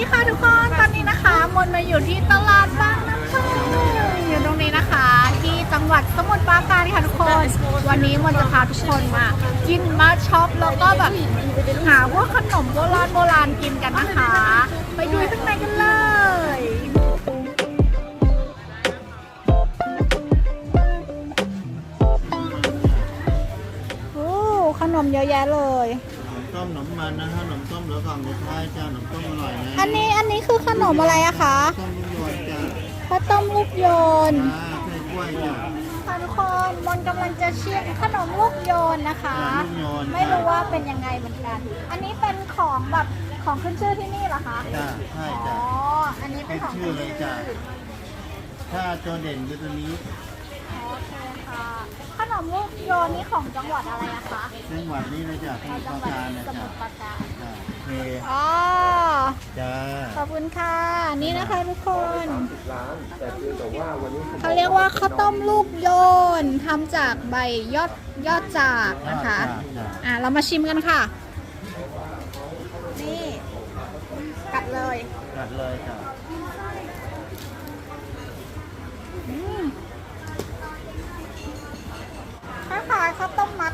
ดีค่ะทุกคน ตอนนี้นะคะมนมาอยู่ที่ตลาดบางน้ำพึ่งอยู่ตรงนี้นะคะ ที่จังหวัดสมุทรปราการค่ะทุกคน วันนี้มนจะพาทุกคนมากินมาช็อปแล้วก็แบบหาพวกขนมโบราณโบราณกินกันนะคะ ไปดูข้างในกันเลยโอ้ขนมเยอะแยะเลย ต้มขนมมันนะฮะขนมต้มแล้วกล่องสุดท้ายจ้าขนมต้มอร่อยนะอันนี้อันนี้คือขนมอะไรอะคะต้มลูกโยนจ้าข้าวต้มลูกโยนอ่าไส้กล้วยจ้าค่ะทุกคนมนกำลังจะชิมขนมลูกโยนนะคะลูกโยน ไม่รู้ว่าเป็นยังไงเหมือนกัน อันนี้เป็นของแบบของขึ้นชื่อที่นี่เหรอคะจ้าใช่อ๋จ้าออันนี้เป็นของเป็นชื่อเลยจ้ะถ้าตัวเด่นคือตัวนี้ โอเคค่ะขนมลูกโยนนี่ของจังหวัดอะไรอะคะจังหวัดนี้นะจ้าสมุทรจัปงราหวัดการนะสจ้ามุทรปราการจ้าโอเคอ๋อจ้าขอบคุณค่ะ นี่นะคะทุกคนเขาเรียกว่าข้าวต้มลูกโยนทำจากใบยอดยอดจากนะคะ จ้าอะ เรามาชิมกันค่ะ นี่กัดเลย จัดเลยจ้าอืมายๆข้าวต้มมัด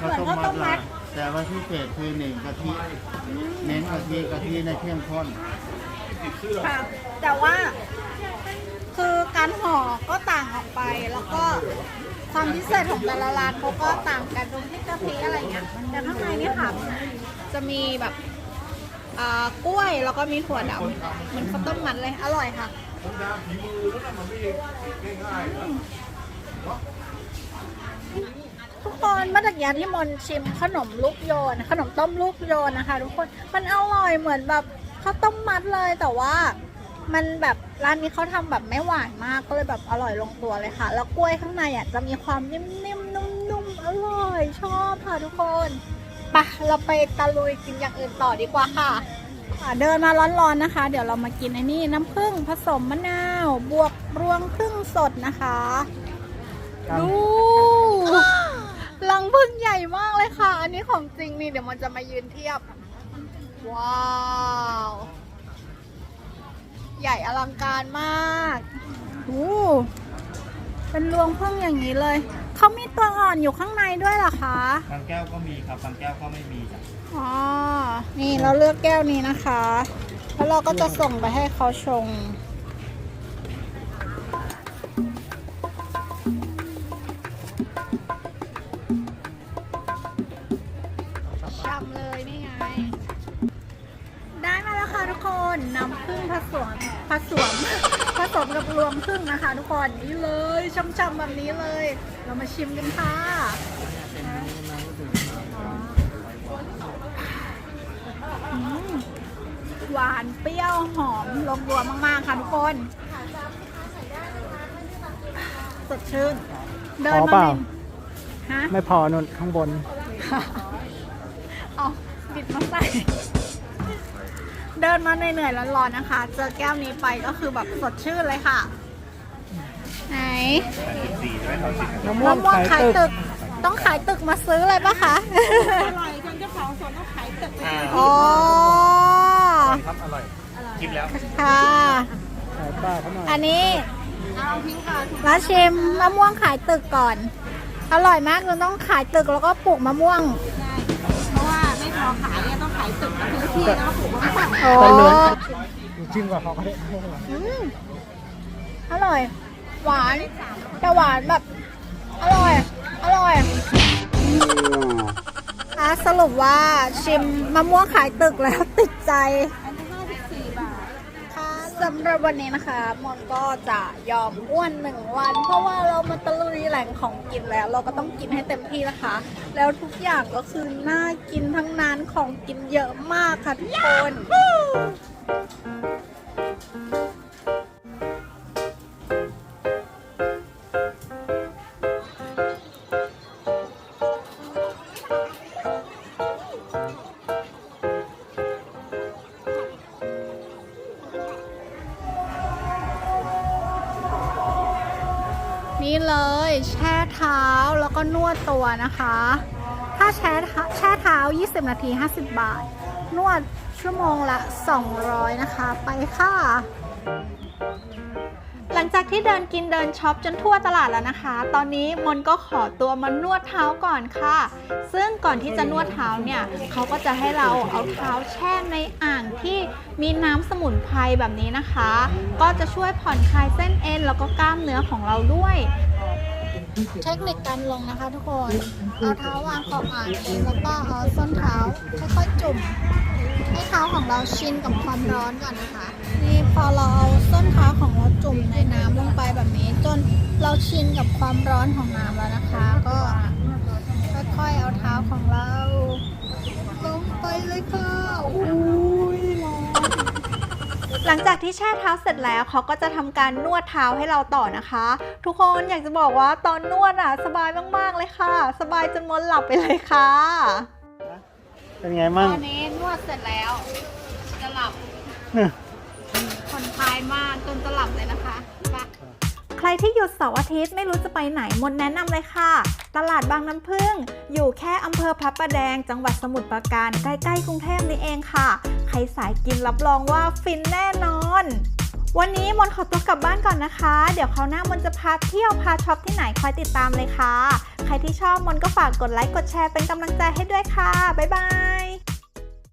ข้าวต้มเหมือนข้าวต้มัมดมัละดแต่ว่าพิเศษคือหนึ่งกะทิเน้นกะทิกะทิในเข้มข้นค่ะ แต่ว่า คือการห่อก็ต่างออกไปแล้วก็ความพิเศษของแต่ละร้านเขาก็ต่างกันตรงที่กะทิอะไรเงี้ยแต่ข้างในเนี่ยค่ะ จะมีแบบอ่ากล้วยแล้วก็มีถั่วดำเหมือนข้าวต้มมัดเลย อร่อยค่ะ ทุกคนมื่อตะกี้ที่มนชิมขนมลูกโยน ขนมต้มลูกโยนนะคะ ทุกคนมันอร่อยเหมือนแบบข้าวต้มมัดเลยแต่ว่ามันแบบร้านนี้เขาทำแบบไม่หวานมากก็เลยแบบอร่อยลงตัวเลยค่ะ แล้วกล้วยข้างในอะจะมีความนิ่มๆนุ่มๆอร่อย ชอบค่ะทุกคนไปะเราไปตะลุยกินอย่างอื่นต่อดีกว่าค่ะอะเดินมาร้อนๆนะคะ เดี๋ยวเรามากินไอ้นี่น้ำผึ้งผสมมะนาว บวกรวงผึ้งสดนะคะ ดูลังผึ้งใหญ่มากเลยค่ะ อันนี้ของจริงนี่เดี๋ยวมันจะมายืนเทียบ ว้าว ใหญ่อลังการมากโอ้เป็นรวงพึ่งอย่างนี้เลย เขามีตัวอ่อนอยู่ข้างในด้วยเหรอคะบางแก้วก็มีครับบางแก้วก็ไม่มีจ้ะอ๋อ นี่เราเลือกแก้วนี้นะคะ แล้วเราก็จะส่งไปให้เขาชง นน้ำผึ้งผสมผสมผสมกับรวงผึ้งนะคะ ทุกคนนี่เลยช่ำๆแบบนี้เลย เรามาชิมกันค่ะอืมหวานเปรี้ยวหอมลงตัวมากๆค่ะทุกคนสดชื่น เดินพอมาเปล่าเป็นฮะไม่พอนุ่นข้างบน เอาปิดมาใส่ เดินมาเหนื่อยๆร้อนๆนะคะ เจอแก้วนี้ไปก็คือแบบสดชื่นเลยค่ะ ไหนมะม่วมะงม่วงขายขายตึตึกกต้องขายตึกมาซื้อเลยปะคะอร่อยจนเจ้าของสวนต้องขายตึกไปเลยอ๋อครับอร่อยกินแล้วค่ะขายป้าเขาหน่อยอันนี้เอาพิงค่ะมาชิมมะม่วงขายตึกก่อน อร่อยมากเราต้องขายตึกแล้วก็ปลูกมะม่วง อขายเนี่ยต้องขายตึกกับพื้นที่แล้วก็ปลูกมะม่วงโอ้แต่เหลืองจริงกว่าเขาก็ได้อืมอร่อย หวานแต่หวานแบบ อร่อย อร่อยอะสรุปว่าชิมมะม่วงขายตึกแล้วติดใจอันนี้ห้าสิบสี่บาทค่ะสำหรับวันนี้นะคะ มอนก็จะยอมอ้วนหนึ่งวัน เพราะว่าเรามาตะ แหล่งของกินแล้ว เราก็ต้องกินให้เต็มที่นะคะ แล้วทุกอย่างก็คือน่ากินทั้งนั้นของกินเยอะมากค่ะทุกคน นี้เลย แช่เท้าแล้วก็นวดตัวนะคะ ถ้าแช่เท้าแช่เท้า 20 นาที 50 บาท นวดชั่วโมงละ 200 นะคะ ไปค่ะ หลังจากที่เดินกินเดินช็อปจนทั่วตลาดแล้วนะคะ ตอนนี้มนก็ขอตัวมานวดเท้าก่อนค่ะ ซึ่งก่อนที่จะนวดเท้าเนี่ยเขาก็จะให้เราเอาเท้าแช่ในอ่างที่มีน้ำสมุนไพรแบบนี้นะคะ ก็จะช่วยผ่อนคลายเส้นเอ็นแล้วก็กล้ามเนื้อของเราด้วย เทคนิคการลงนะคะทุกคน เอาเท้าวางขอบอ่างเองแล้วก็เอาส้นเท้าค่อยๆจุ่ม ให้เท้าของเราชินกับความร้อนก่อนนะคะ นี่พอเราเอาส้นเท้าของเราจุ่มในน้ำลงไปแบบนี้ จนเราชินกับความร้อนของน้ำแล้วนะคะ ก็ค่อยๆเอาเท้าของเราลงไปเลยค่ะอุ้ยร้อน หลังจากที่แช่เท้าเสร็จแล้วเขาก็จะทำการนวดเท้าให้เราต่อนะคะ ทุกคนอยากจะบอกว่าตอนนวดอะสบายมากๆเลยค่ะ สบายจนมนหลับไปเลยค่ะ เป็นไงมั่งตอนนี้นวดเสร็จแล้วจะหลับผ่อนคลายมากจนจะหลั รที่หยุดเสาร์อาทิตย์ไม่รู้จะไปไหนมนแนะนำเลยค่ะ ตลาดบางน้ำพึ่ง อยู่แค่อำเภอพระประแดง จังหวัดสมุทรปราการใกล้ๆกรุงเทพนี่เองค่ะ ใครสายกินรับรองว่าฟินแน่นอน วันนี้มนขอตัวกลับบ้านก่อนนะคะ เดี๋ยวคราวหน้ามนจะพาเที่ยวพาช็อปที่ไหนคอยติดตามเลยค่ะ ใครที่ชอบมนก็ฝากกดไลค์กดแชร์เป็นกำลังใจให้ด้วยค่ะบ๊ายบาย